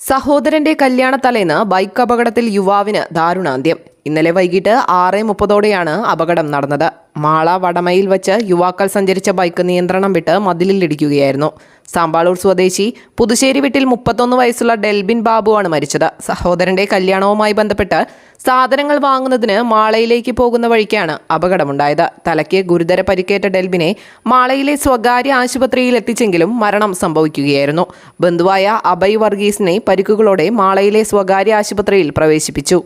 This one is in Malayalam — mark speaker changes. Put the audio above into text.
Speaker 1: സഹോദരന്റെ കല്യാണ തലേന്ന് ബൈക്ക് അപകടത്തിൽ യുവാവിന് ദാരുണാന്ത്യം. ഇന്നലെ വൈകിട്ട് ആറ് മുപ്പതോടെയാണ് അപകടം നടന്നത്. മാള വടമയിൽ വച്ച് യുവാക്കൾ സഞ്ചരിച്ച ബൈക്ക് നിയന്ത്രണം വിട്ട് മതിലിലിടിക്കുകയായിരുന്നു. സാമ്പാളൂർ സ്വദേശി പുതുശ്ശേരി വീട്ടിൽ മുപ്പത്തൊന്ന് വയസ്സുള്ള ഡെൽബിൻ ബാബുവാണ് മരിച്ചത്. സഹോദരന്റെ കല്യാണവുമായി ബന്ധപ്പെട്ട് സാധനങ്ങൾ വാങ്ങുന്നതിന് മാളയിലേക്ക് പോകുന്ന വഴിക്കാണ് അപകടമുണ്ടായത്. തലയ്ക്ക് ഗുരുതര പരിക്കേറ്റ ഡെൽബിനെ മാളയിലെ സ്വകാര്യ ആശുപത്രിയിൽ എത്തിച്ചെങ്കിലും മരണം സംഭവിക്കുകയായിരുന്നു. ബന്ധുവായ അഭയ് വർഗീസിനെ പരിക്കുകളോടെ മാളയിലെ സ്വകാര്യ ആശുപത്രിയിൽ പ്രവേശിപ്പിച്ചു.